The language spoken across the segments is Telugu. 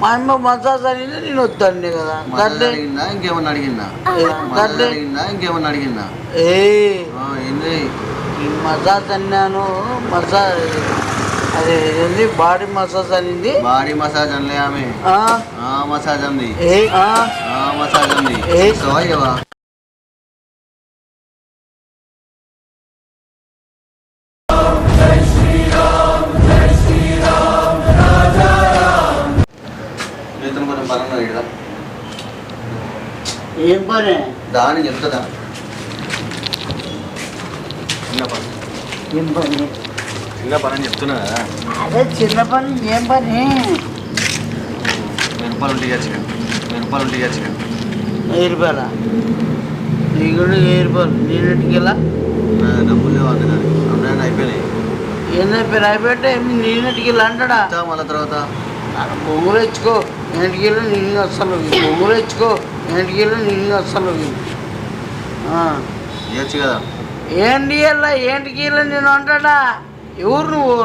మా అమ్మ మసాజ్ అనేది నేను వద్దండి కదా. మసాజ్ దాంట్లో అడిగిందా ఇంకేమన్నా అడిగిందా? మసాజ్ దాంట్లో అడిగిందా ఇంకేమన్నా అడిగిందా? ఏ. ఆ, ఏంది? ఈ మసాజ్ అన్నాను మసాజ్ అది ఏంది బాడీ మసాజ్ అనింది. బాడీ మసాజ్ అనలే ఆమె. ఆ, ఆ మసాజ్ అంది. ఏ ఆ, ఆ మసాజ్ అంది. ఏ? దాని చెప్తుందా? చిన్న పని. ఏం పని? చిన్న పని అని చెప్తున్నా. కదా అదే చిన్న పని ఏం పని? వెయ్యి రూపాయలు ఉంటే ఇవ్వచ్చు వెయ్యి రూపాయలు ఉంటే ఇవ్వచ్చు వెయ్యి రూపాయల నీ కూడా వెయ్యి రూపాయలు నేనింటికి వెళ్ళా డబ్బులు లేవు అందుకని ఉన్నాయని అయిపోయినాయి. వెళ్ళి అంటాడా? మళ్ళీ తర్వాత. బొంగులు తెచ్చుకో. ఇంటికి వెళ్ళి నేను బొంగులు తెచ్చుకో. ఇంటికి వెళ్ళి నేను అస్సలు ఇవ్వచ్చు కదా. ఏంటి వెళ్ళా ఏంటికి వెళ్ళి నేను అంటాడా? ఎవరు నువ్వు?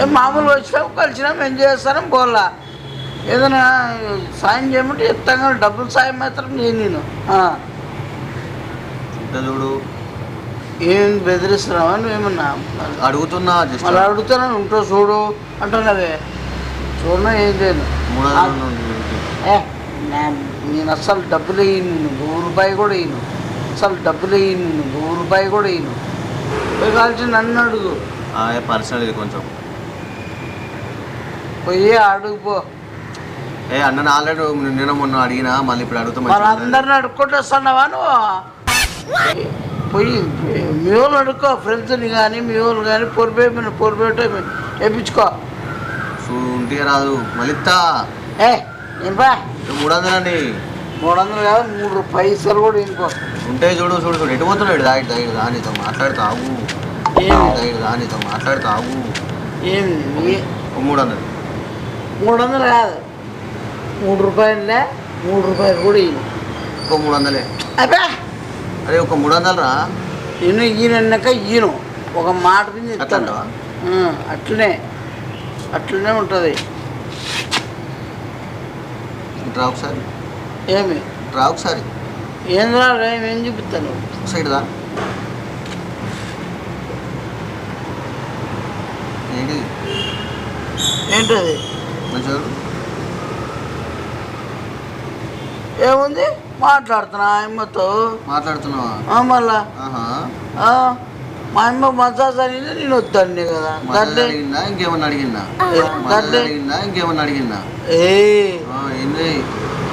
ఏం మామూలు వచ్చినావు కలిసినాం ఏం చేస్తాను పోలా ఏదైనా సాయం చేయమంటే చెప్తాను కానీ డబ్బులు సాయం మాత్రం నేను. నేను చూడు. ఏం బెదిరిస్తున్నావా నువ్వేమన్నా అడుగుతున్నా మళ్ళీ అడుగుతాను ఉంటావు చూడు అంటున్నావే చూడనా ఏం చేయను. నేను అస్సలు డబ్బులు వేయను నువ్వు రూపాయి కూడా వేయను అసలు డబ్బులు వేయను నువ్వు రూపాయి కూడా వేయను పోయి కాల్చి నన్ను అడుగు. పర్సనల్ ఇది కొంచెం. పోయి అడుగు పో. ఏ అన్న ఆల్రెడీ నిన్న మొన్న అడిగినా మళ్ళీ ఇప్పుడు అడుగుతా. అందరిని అడుక్కుంటూ వస్తున్నావా నువ్వు? పోయి మీ వాళ్ళు అడుక్కో ఫ్రెండ్స్ని కానీ మీ వాళ్ళు కానీ పొరిపోయి పొరిపోయి వేయించుకో చూ ఉంటే రాదు. మళ్ళీ ఏ ఏ మూడు వందలండి మూడు వందలు కాదు మూడు పైసలు కూడా ఇంకో. ఉంటే చూడు చూడు చూడు. ఎటు పోతున్నాడు దాగి దాగి దానితో మాట్లాడతావు. దాగి దానితో మాట్లాడతావు. ఏమి ఏ- ఓ మూడు వందలు మూడు వందలు కాదు. మూడు రూపాయలే మూడు రూపాయలు కూడా ఇయ్యి. ఇంకో మూడు వందలే అబ్బా! అరే ఒక మూడు వందలు రా నేను ఈయనన్నాక ఈయను. ఒక మాట మీద అట్లనే. అట్లనే ఉంటుంది. ఒకసారి. ఏమి? రా ఒకసారి. ఏం రా ఏం చూపిస్తాను? సైడ్ రా ఏంటి ఏంటది? ఏముంది? మాట్లాడుతున్నా అమ్మతో మాట్లాడుతున్నావా? ఆ, మళ్ళా. మా అమ్మ మసాజ్ అనేది నేను వద్దండి కదా. ఇంకేమన్నా అడిగిందా? ఇంకేమన్నా అడిగిందా? ఏ ఏంది?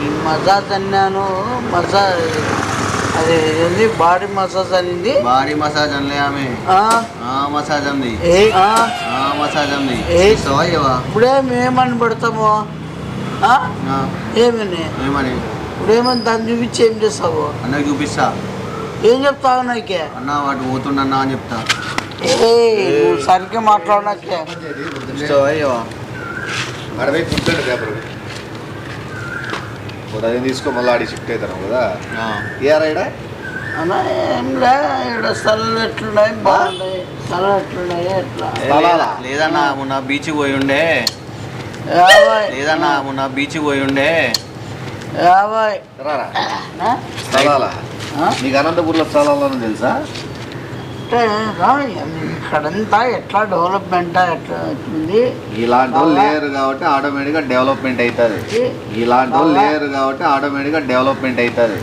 మసాజ్ అన్నాను మసాజ్ అది ఏంది? బాడీ మసాజ్ అనింది. బాడీ మసాజ్ అనలే ఆమె. ఆ, ఆ మసాజ్ అంది. ఏ? ఆ, ఆ మసాజ్ అంది? ఇప్పుడే మేమని పెడతాము. ఆ? ఆ, ఏమని? ఏమని? ఇప్పుడు ఏమని దాన్ని చూపించి ఏం చేస్తావు? అన్నకి చూపిస్తా. ఏం చెప్తావు నాకే అన్న వాటి పోతుండన్నా అని చెప్తా. ఏ సరిగ్గా మాట్లాడు నాకే ఇస్తావా ఇవ్వవా? అడవై ఇప్పుడు అది తీసుకో మళ్ళీ ఆడి షిఫ్ట్ అవుతాను కదా. ఆ. ఏరా ఈడ? అన్నా ఏం లే ఇక్కడ స్థలం ఎట్లున్నాయి? బాగున్నాయి? స్థలం ఎట్లున్నాయి? ఎట్లా? ఏ, స్థలాలా? లేదా- లేదన్నా మొన్న బీచ్కి పోయి ఉండే. యాభై లేదన్నా మొన్న బీచ్కి పోయి ఉండే. యాభై? స్థలాలా? నీకు అనంతపూర్లో స్థలాలని తెలుసా? అంటే ఇక్కడంతా ఎట్లా డెవలప్మెంట్ ఎట్లా ఉంది ఇలాంటి వాళ్ళు? లేరు కాబట్టి ఆటోమేటిక్గా డెవలప్మెంట్ అవుతుంది ఇలాంటి వాళ్ళు? లేరు కాబట్టి ఆటోమేటిక్గా డెవలప్మెంట్ అవుతుంది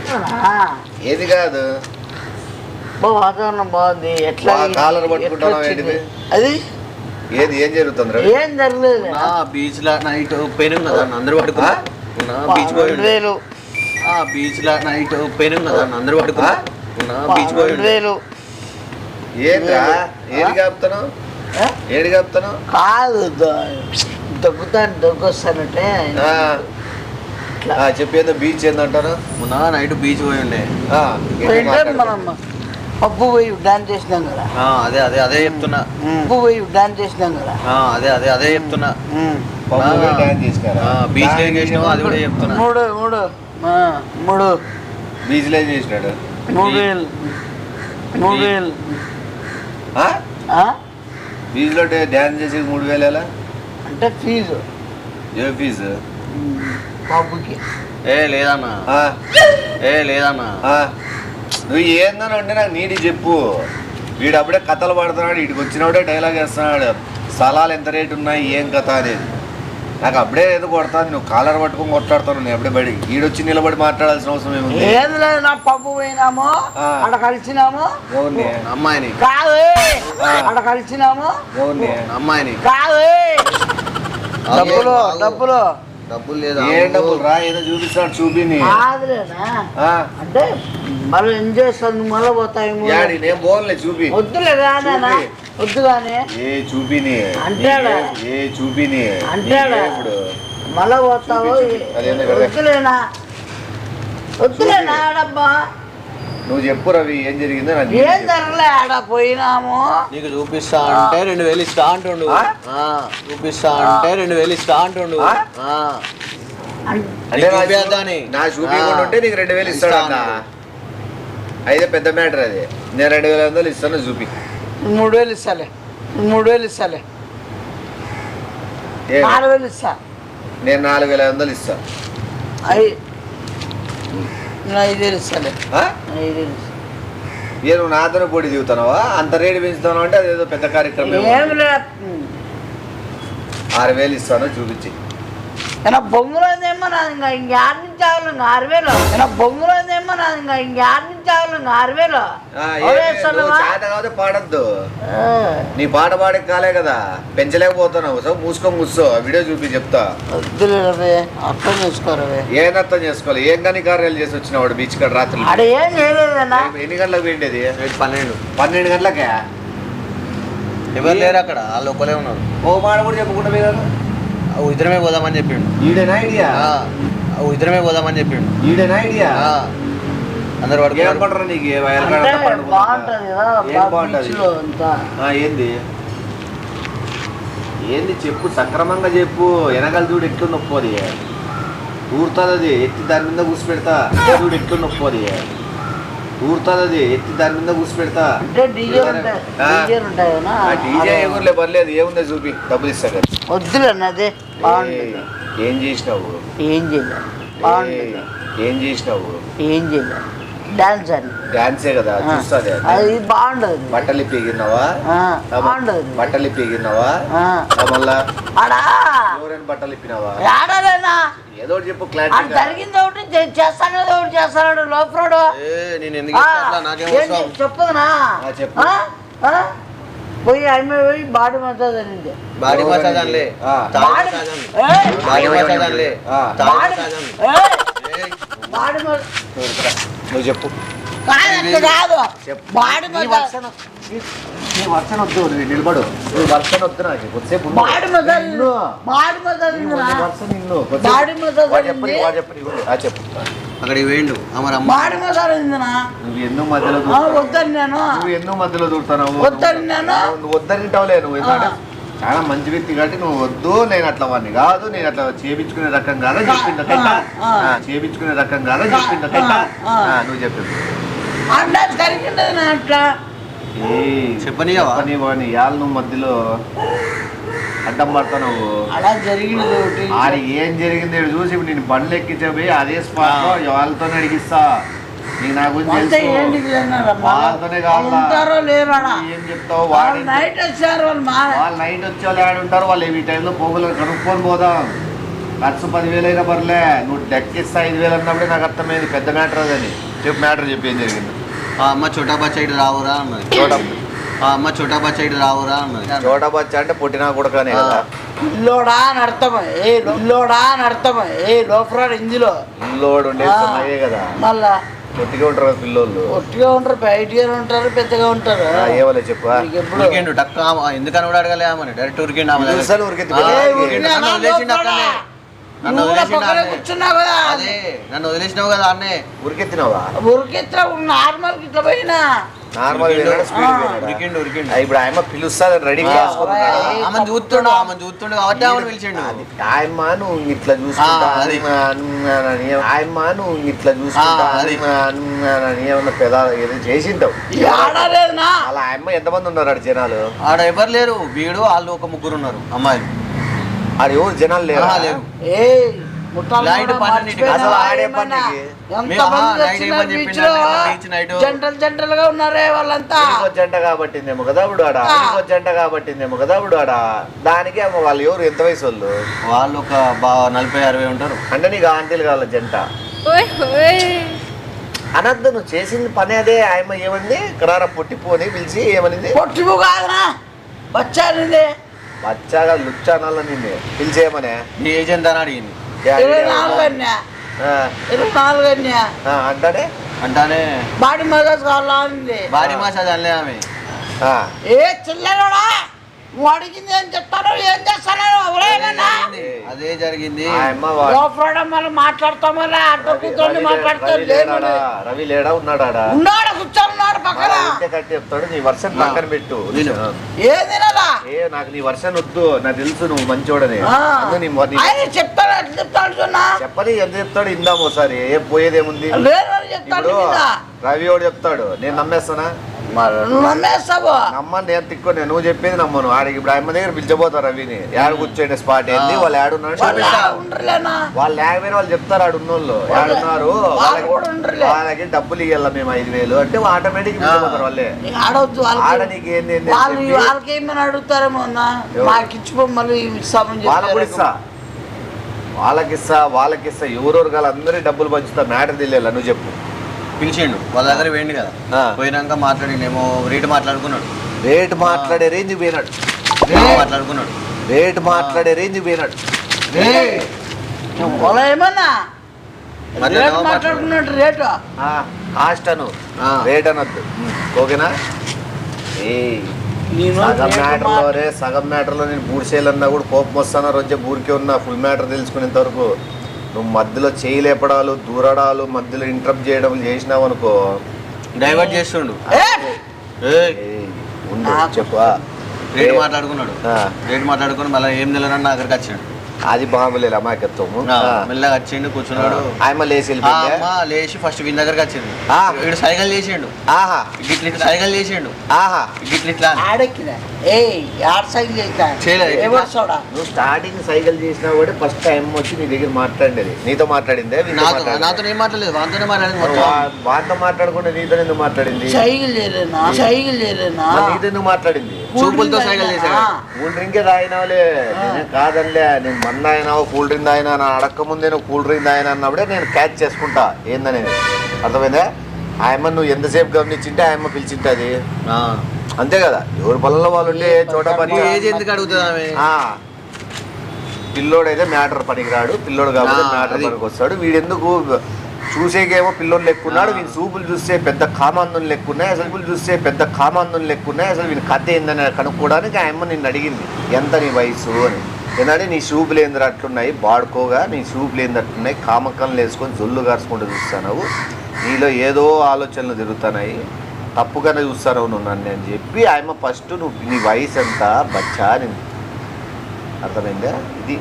ఏది కాదు. బా వాతావరణం బాగుంది. ఎట్లా బా కాలర్? వచ్చింది? అది? ఏది ఏం జరుగుతుంది? ఏం జరగలేదు. ఆ బీచ్ లా నైట్ పోయినాం కదా అందరూ పడుకున్నా? బీచ్ పోయి లా నైట్ పోయినాం కదా అందరూ పడుకున్నా? బీచ్ పోయి ఏంట్రా? ఆ? కాపుతాను ఏ? ఏది కాపుతాను కాదు. ఇట్లా ఆ, చెప్పేదో బీచ్ ఏందంటారు? మొన్న నైట్ బీచ్ పోయి ఉండే. మనం పప్పు పోయి డాన్స్ చేసినాం కదా. అదే అదే అదే చెప్తున్నా. పప్పు పోయి డాన్స్ చేసినాం కదా. అదే అదే అదే చెప్తున్నా. బీచ్ ఏం చేసినావో అది కూడా చెప్తున్నా. మూడు మూడు. మూడు. బీచ్లో ఏం చేసినాడు? మూడు వేలు. మూడు వేలు. ఆ? ఆ? బీచ్లో డ్యాన్స్ చేసి మూడు వేలు ఎలా? అంటే ఫీజు. ఏ ఫీజు? పబ్బుకి ఏ లేదన్నా. ఆ, ఏ లేదన్నా. ఆ. నువ్వు ఏందని అంటే నాకు నీటి చెప్పు. వీడు అప్పుడే కథలు పడుతున్నాడు వీడికి వచ్చినప్పుడే డైలాగ్ వేస్తున్నాడు. స్థలాలు ఎంత రేటు ఉన్నాయి ఏం కథ అనేది. నాకు అప్పుడే ఏదో కొడతాను నువ్వు కాలర్ పట్టుకొని కొట్లాడుతాను నేను అప్పుడే బడి ఈడొచ్చి నిలబడి మాట్లాడాల్సిన అవసరం ఏముంది? ఏది లేదు నా పబ్బు పోయినాము. అక్కడ కలిసినాము. ఎవరిని? అమ్మాయిని. కాదు. అక్కడ కలిసినాము. ఎవరిని? అమ్మాయిని. కాదు డబ్బులు డబ్బులు. డబ్బులు. లేదా? ఏం డబ్బులు? రా ఏదో చూపిస్తాడు చూపిని. అంటే మళ్ళీ ఏం చేస్తాను మళ్ళీ పోతాయేమో యాడి నేను బోన్లే చూపి. వద్దులే కాదనా చూపి. వద్దు కానీ ఏ చూపిని. అంటాడా? ఏ చూపిని. అంటాడా? నీకే ఇప్పుడు. మళ్ళీ పోతావు. వద్దులేనా? వద్దులేనా ఆడబ్బా? నువ్వు చెప్పు రవి ఏం జరిగిందో నాకు ఏం. జరగలే ఆడ పోయినాము? నీకు చూపిస్తా అంటే రెండు వేలు ఇస్తా అంటుండు. చూపిస్తా అంటే రెండు వేలు ఇస్తా అంటుండు. అంటే నా చూపించకుండా. ఉంటే నీకు రెండు వేలు ఇస్తాడు అన్న అయితే పెద్ద మ్యాటర్ అది. నేను రెండు వేల వందలు ఇస్తాను చూపి. మూడు వేలు ఇస్తాలే. మూడు వేలు ఇస్తాలే. ఏ, నాలుగు వేలు ఇస్తా. నేను నాలుగు వేల వందలు ఇస్తా. అయి నేను ఐదు వేలు ఇస్తాలే. ఆ? ఐదు వేలు ఇస్తా. ఏ నువ్వు నాతోనే పొడి దిగుతున్నావా? అంత రేటు పెంచుతావు అంటే అదేదో పెద్ద కార్యక్రమం ఏం లే ఆరు వేలు ఇస్తాను చూపించి. నా ఇంకా ఇంకేడు నుంచి ఆవులు ఇంకా ఆరు వేలు. ఏనా బొంగులోదేమో నా ఇంకా ఆవులు ఇంకా ఆరు వేలు. పాడద్దు. ఆ. నీ పాట పాడే కాలే కదా పెంచలేకపోతున్నావు. సో మూసుకో మూసో ఆ వీడియో చూపి చెప్తా. అర్థం చేసుకోరవి ఏం అర్థం చేసుకోవాలి? ఏం కానీ కార్యాలు చేసి వచ్చినావాడు బీచ్ కాడ రాత్రి? ఎన్ని గంటలకు పోయిండేది? పన్నెండు. పన్నెండు గంటలకే? ఎవరు లేరు అక్కడ? వాళ్ళు ఒక్కలే ఉన్నారు. ఓ మాట కూడా చెప్పకుండా ఆ, ఇద్దరమే పోదామని చెప్పిండు. ఈడేనా ఐడియా ఇద్దరమే పోదామని చెప్పిండు. ఈడేనా ఐడియా ఆ. అందరు నీకు? బాగుంటది ఏంది? ఏంది చెప్పు సక్రమంగా చెప్పు. వెనకాల చూడు ఎట్లు నొప్పోది ఊరుతుంది అది. ఎత్తి దాని మీద కూసి పెడతా చూడు ఎట్లు నొప్పోది ఊరుతుంది అది ఎత్తి దాని మీద కూసి పెడతా అంటే డీజే ఎవరులే పర్లేదు ఏముందో చూపి డబ్బులు ఇస్తా కదా. వద్దులే అన్నది బాగుంటుంది. ఏం చేసినావు? ఏం చేయలేదు బాగుంటుంది. ఏం చేసినావు? ఏం చేయలేదు డాన్స్ అని డాన్సే కదా. చూస్తుంది అది? బాగుండదు. బట్టలు ఇప్పిగిన్నావా ఆ, బాగుండదు. బట్టలు ఇప్పిగిన్నావా ఆ. మళ్ళా. ఆడా? బట్టలు ఇప్పినావా? ఆడలేనా? ఏదో చెప్పు క్లారిటీ జరిగింది ఒకటి చే- చేస్తాడు ఒకటి చేస్తాడు లోపరోడు ఏ నేను ఎందుకు అవసరం? చెప్పుదనా ఆ, చెప్పు. పోయి ఆమె పోయి బాడీ మసాజ్ అనింది. బాడీ మసాజ్ అనలే. బాడీ మసాజ్ అనలే. బాడీ మసాజ్ నువ్వు చెప్పు కాదు. బాడీ నీ వద్దు నువ్వు నిలబడు నువ్వు వర్షన వద్దు నాకు కొద్దిసేపు. బాడీ నిన్ను. బాడీ నిన్ను. బాడీ మసాజ్ వాడు. ఆ చెప్పు అక్కడికి వేయండు అమర బాడీ నువ్వు ఎన్నో మధ్యలో. వద్దని నేను నువ్వు ఎన్నో మధ్యలో దూరుతున్నావు వద్దని నేను నువ్వు వద్దనింటావులే నువ్వు ఎందుకంటే. చాలా మంచి వ్యక్తి కాబట్టి నువ్వు వద్దు నేను అట్లా వాడిని కాదు నేను అట్లా చేపించుకునే రకం కాదు ఆ. చేపించుకునే రకం కాదు ఆ. నువ్వు చెప్పింది జరిగింది అట్లా. చెప్పనీయవా? వాడిని ఇవాళ నువ్వు మధ్యలో? అడ్డం పడుతున్నావు అలా జరిగింది ఆడ ఏం జరిగింది చూసి నేను బండ్లు ఎక్కించబోయి అదే స్పాట్లో వాళ్ళతో అడిగిస్తా. నైట్ వచ్చారు వాళ్ళు మా వాళ్ళు నైట్ వచ్చే వాళ్ళు ఆడ ఉంటారు? వాళ్ళు ఈ టైంలో పోగులు కనుక్కొని పోదాం. ఖర్చు పదివేలు అయినా పర్లే. నువ్వు డెక్కిస్తా ఐదు వేలు అన్నప్పుడే నాకు అర్థమైంది. పెద్ద మ్యాటర్ అదని చెప్పు మ్యాటర్ చెప్పి ఏం జరిగింది. ఆ అమ్మ చోటా బచ్చ ఇటు రావురా అన్నది. చోట ఆ అమ్మ చోటా బచ్చ ఇటు రావురా అన్నది. చోట బచ్చ అంటే పుట్టినా కొడుకనే కదా. ఇల్లోడా అని అర్థం ఏ ఇల్లోడా అని అర్థం ఏ లోపరాడు ఇందులో ఇల్లోడు కదా. మళ్ళా పొట్టిగా ఉంటారు పిల్లోళ్ళు ఒట్టిగా ఉంటారు బయటగా ఉంటారు పెద్దగా ఉంటారు ఏమలే చెప్పు ఉరికిండు టక్క ఆమె ఎందుకని కూడా అడగలే ఆమె డైరెక్ట్ ఉరికిండు ఆమె. చూసాను. ఉరికిండు. నన్ను వదిలేసిండు. నన్ను. కూర్చున్నావు కదా అదే నన్ను వదిలేసినావు కదా అన్నే ఉరికెత్తినావా ఉరికిత్తా నార్మల్ ఇట్లా పోయినా నార్మల్ ఇప్పుడు ఆయన పిలుస్తా రెడీ ఆమె చూస్తుండు ఆమె చూస్తుండు కాబట్టి ఆమె పిలిచిండు. ఆయమ్మ నువ్వు ఇట్లా చూసుకుంటా. ఆయమ్మ నువ్వు ఇట్లా చూసుకుంటా. ఏమన్నా పెదా ఏదో చేసింటావు. అలా ఆయమ్మ ఎంతమంది ఉన్నారు ఆడ జనాలు? ఆడ ఎవరు లేరు? వీడు వాళ్ళు ఒక ముగ్గురు ఉన్నారు అమ్మాయిలు. ఆడ ఎవరు జనాలు లేరా? లేరు. ఏ ముఠాలు లైట్ కూడా పన్నెండింటికి. మర్చిపోయినా. అసలు ఆడే ఏమన్నా? పన్నెండుకి. ఎంత మేము, మంది ఆహా, లైట్ వచ్చినారు ఏమని బీచ్ చెప్పిండు లో? అంటే బీచ్ నైట్. జంటలు జంటలుగా ఉన్నారే వాళ్ళంతా. జంట కాబట్టిందేమో కదా ఇప్పుడు ఆడ? జంట కాబట్టిందేమో కదా ఇప్పుడు ఆడ? దానికి ఏమో వాళ్ళు ఎవరు? ఎంత వయసు వాళ్ళు? వాళ్ళు ఒక బా నలభై అరవై ఉంటారు. అంటే నీకు ఆంటీలు కావాలి జంట? అనద్దు నువ్వు చేసింది పని అదే. ఆయమ్మ ఏమంది? ఇక్కడ పొట్టిపోని పిలిచి ఏమనింది? పొట్టిపు కాదునా వచ్చానిది బచ్చాగా లుచ్చానాల నిన్ను? పిలిచేయమనే నీ ఏజ్ ఎంత అని అడిగింది. ఇరవై నాలుగు ఇరవై నాలుగు అంటానే అంటానే. బాడీ మగస్ కావాలా భారీ మసాజ్ అనలే ఆమె. ఏ చిల్లరోడా? నువ్వు అడిగింది ఏం చెప్తారో ఏం చేస్తారో ఎవరేమన్నా అదే జరిగింది. లోపల మళ్ళీ మాట్లాడతాం మళ్ళీ? అర్థం రవి- కూర్చొని రవి మాట్లాడతారు లేడా? ఉన్నాడా ఉన్నాడు కూర్చొన్నాడు పక్కన కట్టి చెప్తాడు నీ వర్షన్ పక్కన పెట్టు. నేను. ఏం నాకు నీ వర్షన్ వద్దు నాకు తెలుసు నువ్వు మంచోడని. చెప్తాడు చెప్పని ఎంత చెప్తాడు ఇందాం ఒకసారి? ఏ పోయేదేముంది? రవి వాడు చెప్తాడు నేను నమ్మేస్తానా? నమ్మేస్తావు? నమ్మని నేను తిక్కో నేను నువ్వు చెప్పేది నమ్మను. ఆడికి ఇప్పుడు ఆయన దగ్గర పిలిచిపోతారు రవిని. యాడ కూర్చోండి స్పాట్ ఏంది. వాళ్ళు యాడున్నాడు వాళ్ళు లేకపోయినా వాళ్ళు చెప్తారు ఆడు ఉన్నోళ్ళు. వాళ్ళు- యాడున్నారు వాళ్ళు వాళ్ళకి డబ్బులు ఇవ్వాలి మేము ఐదు వేలు? అంటే ఆటోమేటిక్ వాళ్ళే ఆడ నీకు ఏంది వాళ్ళకి ఏమైనా అడుగుతారేమో? మాకు ఇస్తామని కూడా ఇస్తా. వాళ్ళకిస్తా వాళ్ళకిస్తా ఎవరెవరు కాదు అందరి డబ్బులు పంచుతా మ్యాటర్ తెలియాలి? నువ్వు చెప్పు. పిలిచిండు. వాళ్ళ దగ్గర వేయండి కదా. పోయినాక మాట్లాడిండేమో రేటు మాట్లాడుకున్నాడు. రేట్ మాట్లాడే రేంజ్ పోయినాడు. రేటు మాట్లాడుకున్నాడు. రేట్ మాట్లాడే రేంజ్ పోయినాడు. పొలం ఏమన్నా? Rate rate. కాస్ట్ అను. ఆ. రేట్ అనొద్దు. ఓకేనా? సగం మ్యాటర్లో రే సగం మ్యాటర్లో నేను బూడిసేయాలన్నా కూడా కోపం వస్తానా రోజే ఊరికే ఉన్నా ఫుల్ మ్యాటర్ తెలుసుకునేంత వరకు. నువ్వు మధ్యలో చేయి లేపడాలు దూరడాలు మధ్యలో ఇంటరప్ట్ చేయడం చేసినావు అనుకో డైవర్ట్ చేస్తుండు. చెప్పు రేటు మాట్లాడుకున్నాడు. రేటు మాట్లాడుకుని మళ్ళీ ఏం తెలియనన్నా అక్కడికి వచ్చిండు అది బాగులేదు అమాయకత్వము మెల్లగా వచ్చిండు కూర్చున్నాడు. ఆయమ్మ లేచి లేచి ఫస్ట్ వీళ్ళ దగ్గరకు వచ్చిండు ఆ. వీడు సైకిల్ చేసిండు. ఆహా. గిట్ల ఇట్లా సైకిల్ చేసిండు. ఆహా. గిట్ల ఇట్లా. చేయలేదు. నువ్వు స్టార్టింగ్ సైకిల్ చేసినా కూడా ఫస్ట్ టైం వచ్చి నీ దగ్గర మాట్లాడేది నీతో మాట్లాడిందే వీళ్ళతో నాతో ఏం మాట్లాడలేదు. వాంతోనే మాట్లాడింది మొత్తం. వా- వాడితో మాట్లాడకుండా నీతో ఎందుకు మాట్లాడింది? సైకిల్ చేయలేనా? సైకిల్ చేయలేనా? మరి నీతో ఎందుకు మాట్లాడింది? చూపులతో సైకిల్. కూల్ డ్రింకే తాగినావులే. నేను కాదనిలే నేను మన్న అయినావు కూల్ డ్రింక్ తాగినా నా అడక్క ముందే నువ్వు కూల్ డ్రింక్ తాగినా అన్నప్పుడే నేను క్యాచ్ చేసుకుంటా. ఏందనేది? అర్థమైందా? ఆయమ్మ నువ్వు ఎంతసేపు గమనించింటే ఆయమ్మ పిలిచింటది ఆ. అంతే కదా? ఎవరి పొలంలో వాళ్ళు చోట పని నీ ఏజ్ ఎందుకు అడుగుతుంది ఆమె? ఆ. పిల్లోడైతే మ్యాటర్ పనికిరాడు. పిల్లోడు కాబట్టి మ్యాటర్. పనికి వస్తాడు వీడెందుకు చూసేకేమో పిల్లలు లెక్కున్నాడు వీని చూపులు చూస్తే పెద్ద కామాందం లెక్కున్నాయి అసలు వీళ్ళు చూస్తే పెద్ద కామాందం లెక్కున్నాయి అసలు వీని కథ ఏందని కనుక్కోవడానికి ఆ అమ్మ నిన్ను అడిగింది. ఎంత నీ వయసు? అని. ఏంటంటే నీ చూపులు ఏంది అట్లున్నాయి? బాడుకోగా నీ చూపులు ఏంది అట్లున్నాయి? కామక్కలు వేసుకొని జొల్లు గారుచుకుంటూ చూస్తున్నావు నీలో ఏదో ఆలోచనలు తిరుగుతున్నాయి తప్పుగానే చూస్తాను నువ్వు నన్ను అని చెప్పి ఆయమ్మ ఫస్ట్ నువ్వు నీ వయసు ఎంత బచ్చా అని. అర్థమైందా? ఇది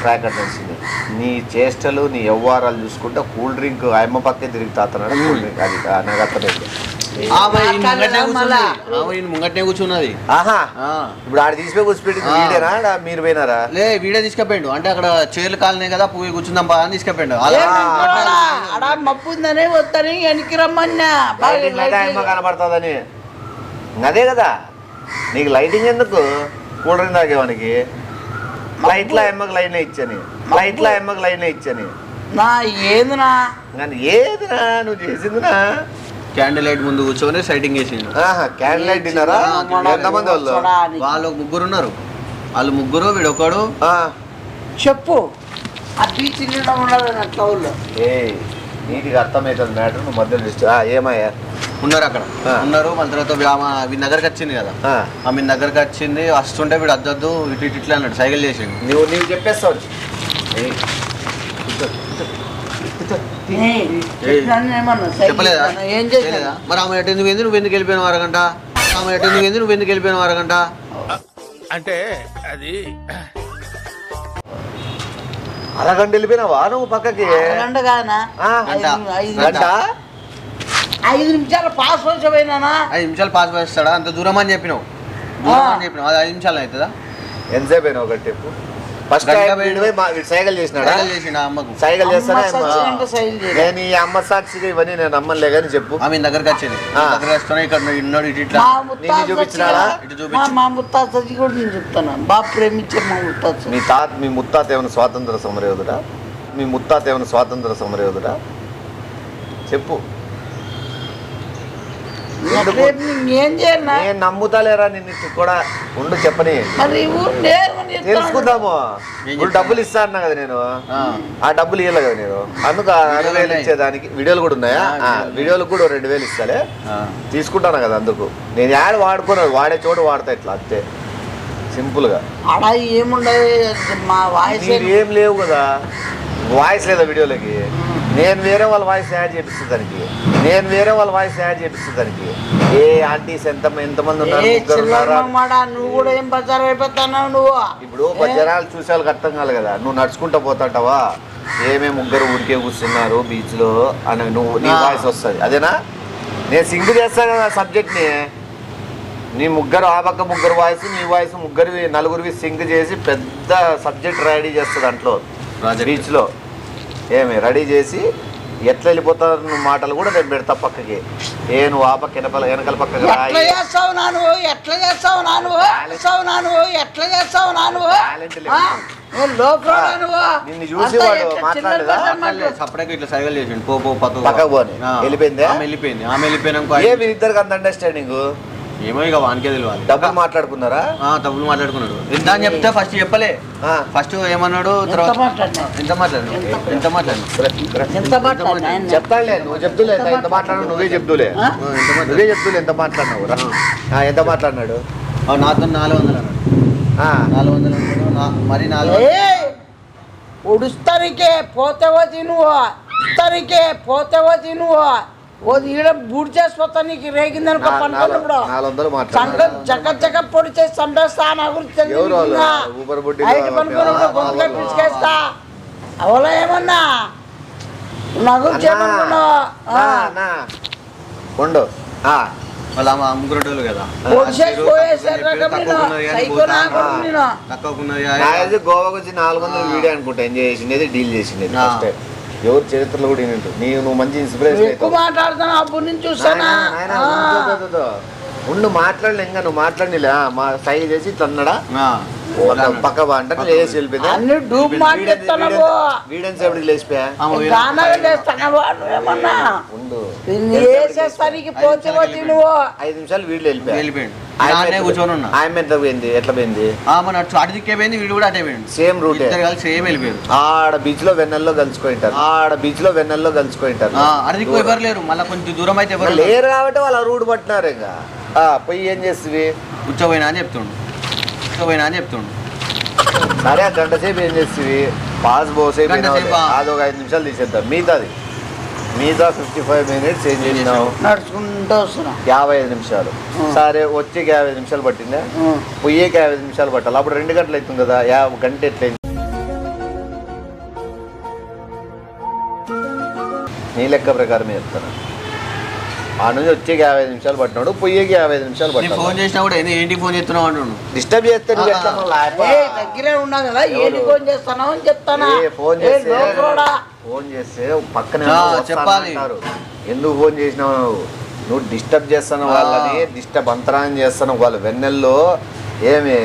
ట్రాక్ అటెన్షన్ నీ చేష్టలు నీ వ్యవహారాలు చూసుకుంటే కూల్ డ్రింక్ ఆయమ్మ పక్కే తిరిగి తాతున్నాడు? Cool drink. అది నాకు అర్థమైంది. ముంగట్నే కూర్చున్నది? ఆహా. ఆ. ఇప్పుడు ఆడ తీసిపోయి కూర్చిపెట్టి ఆ. వీడేనా? ఆడ? మీరు పోయినారా? లే వీడే తీసుకుపోయిండు అంటే అక్కడ చీరలు కాలనే కదా పోయి కూర్చుందాం బా అని తీసుకుపోయిండు అలా మప్పు ఉందని వద్దని వెనక్కి రమ్మన్నా. కనబడుతుందని. అదే కదా. నీకు లైటింగ్ ఎందుకు? కూల్ డ్రింక్ తాగేవానికి. లైట్లో అమ్మకి లైన్ ఇచ్చని. లైట్లో అమ్మకి లైన్ ఇచ్చని. నా ఏందినా? కానీ ఏదినా నువ్వు చేసిందినా? క్యాండిల్ లైట్ ముందు కూర్చొని సైటింగ్ ఆహా క్యాండిల్ లైట్ డిన్నరా ఎంతమంది వాళ్ళు. వాళ్ళు ముగ్గురు ఉన్నారు వాళ్ళు ముగ్గురు వీడొకడు. ఆ. చెప్పు. ఆ బీచ్ నిండా ఉండదు అట్లా ఊళ్ళో ఏ నీటికి అర్థమవుతుంది మ్యాటర్ నువ్వు మధ్యలో ఏమయ్యా? ఉన్నారు అక్కడ. ఉన్నారు మళ్ళీ తర్వాత వీ- ఆమె వీని దగ్గరకు వచ్చింది కదా. ఆ, ఆమె దగ్గరకు వచ్చింది వస్తుంటే వీడు అద్దద్దు ఇటు ఇటు ఇట్లా అన్నాడు సైకిల్ చేసిండు. నువ్వు నీవు చెప్పేస్తావు ఏయ్, కూర్చో, కూర్చో, కూర్చో. ఏయ్, చెప్పినాను ఏమన్నా సైకిల్ చెప్పలేదా. ఏం చేయలేదా? మరి ఆమె ఎటు ఎందుకు నువ్వు ఎందుకు వెళ్ళిపోయిన అరగంట? ఆమె ఎటు ఎందుకు నువ్వు ఎందుకు వెళ్ళిపోయిన అరగంట? అంటే అది అరగంట వెళ్ళిపోయినావా నువ్వు పక్కకి? అరగంట కాదనా? ఆ, ఐదు గంట. ఐదు నిమిషాలు పాస్ వచ్చిపోయినానా ఐదు నిమిషాలు పాస్ చేస్తాడా అంత దూరం అని చెప్పినావు. దూరం అని చెప్పినావు. అది ఐదు నిమిషాలు అవుతుందా? ఎంతసేపు అయినా ఒకటి చెప్పు. First cycle చేసినాడా? సైకిల్ అమ్మ చేస్తానే సచ్చినంత సైకిల్ చేయలే. నేను ఈ అమ్మ సాక్షిగా ఇవన్నీ నేను నమ్మలే కానీ చెప్పు. ఆమె ఈయన దగ్గరికి వచ్చింది. ఆ. దగ్గర వస్తున్నాయి ఇక్కడ ఇటు ఇట్లా. చూపించినాడా? ఇటు చూపించు. మా- మా ముత్తాత సచ్చి కూడా నేను చెప్తాను? బాగా ప్రేమించే మా ముత్తాత మీ తాత మీ ముత్తాత ఏమైనా స్వాతంత్ర సమరయోధుడా? మీ ముత్తాత ఏమైనా స్వాతంత్ర సమరయోధుడా? చెప్పు. ఏం చేయనా? నేను నమ్ముతాలేరా నిన్ను కూడా? ఉండు చెప్పని. మరి. తెలుసుకుందాము. ఇప్పుడు డబ్బులు ఇస్తా అన్నా కదా నేను. ఆ. డబ్బులు ఇవ్వలే కదా నేను. అందుకు ఆ రెండు వేలు. ఇచ్చేదానికి వీడియోలు కూడా ఉన్నాయా? వీడియోలు. కూడా రెండు వేలు ఇస్తాలే. తీసుకుంటాను కదా అందుకు. నేను యాడ్ వాడుకున్నాను వాడే చోటు వాడతా ఇట్లా అంతే. సింపుల్గా. ఆడ ఏముండదు మా వాయిస్ ఏం లేవు కదా. వాయిస్ లేదా వీడియోలకి? నేను వేరే వాళ్ళ వాయిస్ యాడ్ చేపిస్తుంది దానికి. నేను వేరే వాళ్ళ వాయిస్ యాడ్ చేపిస్తుంది దానికి. ఏ ఆంటీస్ ఎంత ఎంతమంది ముగ్గురు నువ్వు కూడా ఏం బజార్ అయిపోతున్నావు నువ్వు? ఇప్పుడు జనాలు చూసే వాళ్ళకి అర్థం కాదు కదా. నువ్వు నడుచుకుంటా పోతాంటావా? ఏమే ముగ్గురు ఊరికే కూర్చున్నారు బీచ్లో అని నువ్వు నీ. వాయిస్ వస్తుంది. అదేనా? నేను సింగ్ చేస్తాను కదా సబ్జెక్ట్ని నీ ముగ్గురు ఆ పక్క ముగ్గురు వాయిస్ నీ వాయిస్ ముగ్గురివి నలుగురివి సింగ్ చేసి పెద్ద సబ్జెక్ట్ రెడీ చేస్తుంది దాంట్లో. Project. బీచ్లో ఏమి రెడీ చేసి ఎట్లా వెళ్ళిపోతారు నువ్వు మాటలు కూడా నేను పెడతా పక్కకి. ఏ నువ్వు ఆ పక్క వెనకాల వెనకాల పక్కకి ఎట్లా చేస్తావు నా నువ్వు ఎట్లా చేస్తావు నా నువ్వు చేస్తావు నా నువ్వు ఎట్లా చేస్తావు నా నువ్వు Talent లేదు. ఆ? నువ్వు లోపల నువ్వు నిన్ను చూసి వాడు మాట్లాడలేదా? సపరేట్గా ఇట్లా చేసిండు. పో పో పక్క పోనీ. వెళ్ళిపోయిందా? ఆమె వెళ్ళిపోయింది. ఆమె వెళ్ళిపోయినాక ఏ మీరిద్దరికి అంత అండర్స్టాండింగ్ ఏమో ఇక వానికే తెలియాలి డబ్బులు మాట్లాడుకున్నారా? ఆ, తప్పులు మాట్లాడుకున్నాడు. ఎంత అని చెప్తే ఫస్ట్ చెప్పలే. ఆ. ఫస్ట్ ఏమన్నాడు ఎంత తర్వాత మాట్లాడినా ఎంత మాట్లాడు ఎంత మాట్లాడు? చెప్తానులే నువ్వు చెప్తులే ఎంత- మాట్లాడు నువ్వే చెప్తులే. నువ్వే చెప్తులే ఎంత మాట్లాడినావు ఎంత మాట్లాడినాడు? ఆ, నాతో నాలుగు వందలు అన్నాడు. ఆ, నాలుగు వందలు మరి నాలుగు. ఏయ్! ఉడుస్తానికే పోతేవో తినువు? ఇస్తానికే పోతేవో తినువు? ఓ ఈడ బూడి చేసిపోతా నీకు రేగిందనుకో నా- పనుకున్నప్పుడు నాలుగు నాలుగు వందలు సంక మాట్లాడు చక్క చక్క పొడి చేసి నా గురించి పనుకున్నప్పుడు గొంతులో పిసికేస్తా. అవలా ఏమన్నా? నా గురించి ఏమనుకున్నావు? కదా. గోవాకి వచ్చి నాలుగు వందలు వీడియో అనుకుంటా. Enjoy చేసిండేది deal. ఫస్ట్ ఎవరు చరిత్రలో కూడా నీవు నువ్వు మంచి ఇన్స్పిరేషన్ ఎక్కువ మాట్లాడుతున్నావు అప్పుడు నుంచి చూస్తానా? ఉండు, మాట్లాడలే ఇంకా నువ్వు మాట్లాడిలే మా సైజ్ చేసి ఇట్లా అన్నాడా? పక్క- అంటే లేచి వెళ్ళిపోయిందా? అన్ని మాట్లాడుతున్నావు లేచిపోయా? గానాలు చేస్తున్నావు నువ్వేమన్నా ఉండు. నిన్ను వేసేస్తానికి పోతే పోతే నువ్వు. ఐదు నిమిషాలు వీళ్ళు వెళ్ళిపోయిండు. కూర్చొని ఉన్నా. ఎంత పోయింది? ఎట్లా పోయింది? ఆ, మన అటు అటు దిక్కే పోయింది వీడు కూడా అటే సేమ్ రూటే సేమ్ వెళ్ళిపోయారు. ఆడ బీచ్లో వెన్నెల్లో కలుసుకుంటారు ఆడ బీచ్లో వెన్నెల్లో కలుసుకుంటారు ఆ, అటు దిక్కు ఎవరు లేరు మళ్ళీ కొంచెం దూరం అయితే ఎవరు లేరు. కాబట్టి వాళ్ళు ఆ రూట్ పట్టినారు ఇంకా. పోయి ఏం చేస్తుంది? కూర్చోపోయినా అని చెప్తుండు. కూర్చోపోయినా అని చెప్తుండు. సరే గంట సేపు ఏం చేస్తుంది? పాస్ పోసే గంట సేపా? అది ఒక ఐదు నిమిషాలు తీసేద్దాం. మిగతాది. మిగతా ఫిఫ్టీ ఫైవ్ మినిట్స్ ఏం చేసినావు? నడుచుకుంటూ వస్తున్నా. యాభై ఐదు నిమిషాలు. సరే వచ్చేకి యాభై ఐదు నిమిషాలు పట్టిందా? పొయ్యేకి యాభై ఐదు నిమిషాలు పట్టాలి. అప్పుడు రెండు గంటలు అవుతుంది కదా. యా గంట ఎట్లయింది నీ లెక్క ప్రకారమే చెప్తాను. ఆ నుంచి వచ్చేకి యాభై ఐదు నిమిషాలు పట్టినాడు పొయ్యేకి యాభై ఐదు నిమిషాలు నేను ఫోన్ పట్టాలి చేసినా కూడా ఏంది ఏంటి ఫోన్ చేస్తున్నావు అంటుండు డిస్టర్బ్ చేస్తే నువ్వు ఎట్లా మళ్ళా ఆపా? ఏ దగ్గరే ఉన్నా కదా ఏంటి ఫోన్ చేస్తున్నావు అని చెప్తానా ఏ, ఫోన్ ఏ, చేస్తే లోపలోడా? ఫోన్ చేస్తే పక్కనే ఆ, ఎవరో వస్తాను చెప్పాలి. అంటారు. ఎందుకు ఫోన్ చేసినావు నువ్వు? నువ్వు డిస్టర్బ్ చేస్తాను ఆ. వాళ్ళని డిస్టర్బ్ అంతరాయం చేస్తాను వాళ్ళు వెన్నెల్లో ఏమి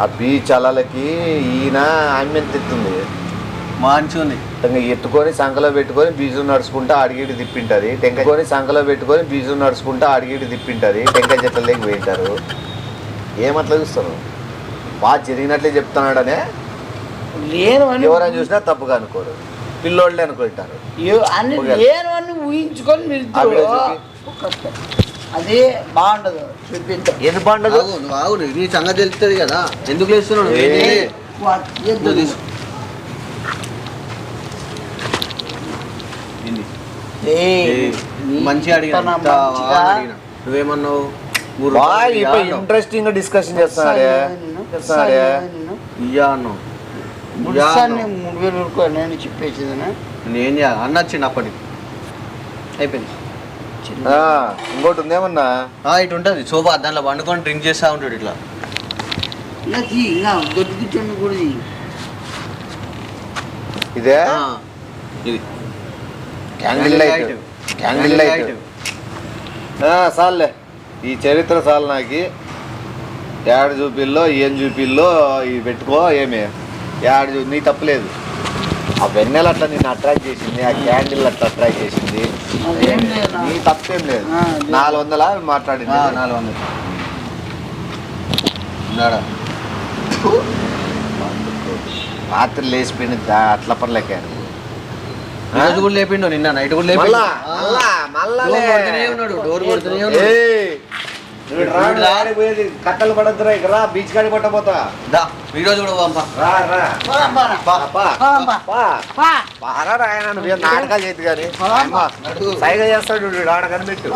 ఆ బీచ్ అలలకి ఈయన ఆమె తెస్తుంది మంచిగా ఉంది ఇంకా ఎత్తుకొని సంకలో పెట్టుకొని బీజు నడుచుకుంటా అడిగిడి తిప్పింటది. టెంకాయ సంకలో పెట్టుకొని బీజు నడుచుకుంటా అడిగిడి తిప్పింటది. టెంకాయ చెట్లలోకి పోయింటారు. ఏమట్లా చూస్తాను బాగా జరిగినట్లే చెప్తున్నాడనే? లేను అని ఎవరైనా చూసినా తప్పుగా అనుకోరు. పిల్లోళ్ళే అనుకుంటారు. లేను అని ఊహించుకొని మీరు అది బాగుండదు ఎందుకు ఆగు నీ సంగతి తెలుస్తుంది కదా. ఎందుకు లేస్తున్నాడు ఏ. ఏంది? వా- ఎద్దు. నువ్వు తీసు. ఏంది? ఏయ్, ఏ, నీ మంచిగా అడిగినా. నువ్వేమన్నావు. ఇంట్రెస్టింగ్ డిస్కషన్ చేస్తున్నాడే. నిన్ను, చేస్తున్నాడే. నిన్ను. ఇయ్యా అన్నావు మూడు వేలు నేను చెప్పేసేదినా? నేను అన్న వచ్చిండు అప్పటికి అయిపోయింది. ఆ, ఇంకోటి ఉందేమన్నా ఆ, ఇటు ఉంటుంది. సోఫా దాంట్లో వండుకొని డ్రింక్ చేస్తా ఉంటాడు ఇట్లా. తీ. ఇదే? ఆ, ఇది. క్యాండిల్ లైట్ క్యాండిల్ లైట్ ఆ, చాలులే ఈ చరిత్ర చాలు నాకు. ఏడు చూపిల్లో ఏం చూపిల్లో ఇవి పెట్టుకో ఏమి? ఏడు చూ నీ తప్పలేదు ఆ వెన్నెల అట్లా నిన్ను అట్రాక్ట్ చేసింది ఆ క్యాండిల్ అట్లా అట్రాక్ట్ చేసింది? నీ తప్పేం లేదు. ఆ, లేదు. నాలుగు వందల మాట్లాడింది? నాలుగు వందలు ఉన్నాడా? రాత్రి లేచిపోయింది దా- అట్లా పర్లేక కూడా లేపిండు నిన్న నైట్ కూడా లేపిండు. డోర్ కొడుతూనే ఉన్నాడు డోర్ ఉన్నాడు. కట్టలు పడద్దురా ఇక రా బీచ్ కాడికి పట్టబోతా దా ఈరోజు కూడా పంప రా నాటకాలు చేతి కానీ? పా. సైగా చేస్తాడు ఆడ కనిపెట్టు.